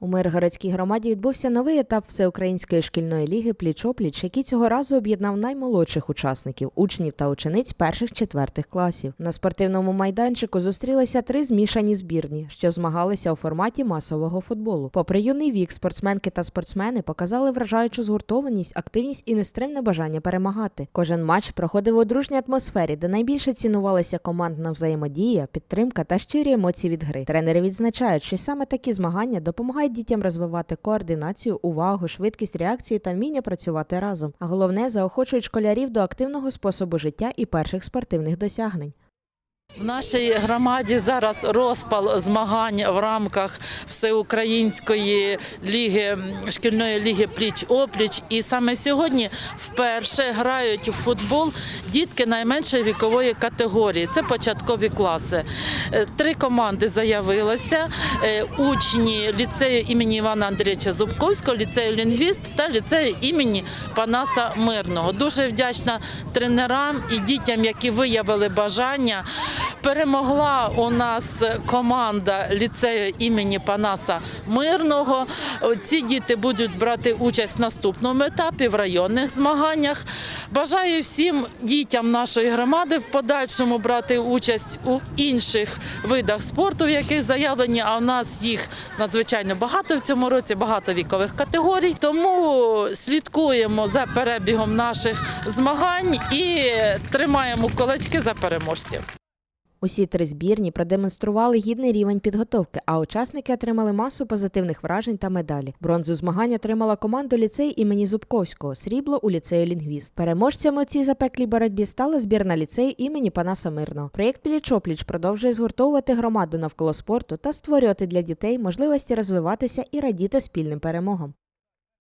У Миргородській громаді відбувся новий етап всеукраїнської шкільної ліги Пліч-опліч, який цього разу об'єднав наймолодших учасників учнів та учениць перших-четвертих класів. На спортивному майданчику зустрілися три змішані збірні, що змагалися у форматі масового футболу. Попри юний вік, спортсменки та спортсмени показали вражаючу згуртованість, активність і нестримне бажання перемагати. Кожен матч проходив у дружній атмосфері, де найбільше цінувалася командна взаємодія, підтримка та щирі емоції від гри. Тренери відзначають, що саме такі змагання допомагають дітям розвивати координацію, увагу, швидкість реакції та вміння працювати разом. А головне заохочують школярів до активного способу життя і перших спортивних досягнень. В нашій громаді зараз розпал змагань в рамках всеукраїнської ліги шкільної ліги пліч-опліч. І саме сьогодні вперше грають у футбол дітки найменшої вікової категорії. Це початкові класи. Е, Три команди заявилися: Е, учні ліцею імені Івана Андрійовича Зубковського, ліцею лінгвіст та ліцею імені Панаса Мирного. Дуже вдячна тренерам і дітям, які виявили бажання. Перемогла у нас команда ліцею імені Панаса Мирного. Ці діти будуть брати участь в наступному етапі в районних змаганнях. Бажаю всім дітям нашої громади в подальшому брати участь у інших видах спорту, в яких заявлені. А в нас їх надзвичайно багато в цьому році, багато вікових категорій. Тому слідкуємо за перебігом наших змагань і тримаємо кулачки за переможців. Усі три збірні продемонстрували гідний рівень підготовки, а учасники отримали масу позитивних вражень та медалі. Бронзу змагань отримала команда ліцею імені Зубковського, срібло у ліцею Лінгвіст. Переможцями у цій запеклій боротьбі стала збірна ліцею імені Панаса Мирного. Проєкт Пліч-опліч продовжує згуртовувати громаду навколо спорту та створювати для дітей можливості розвиватися і радіти спільним перемогам.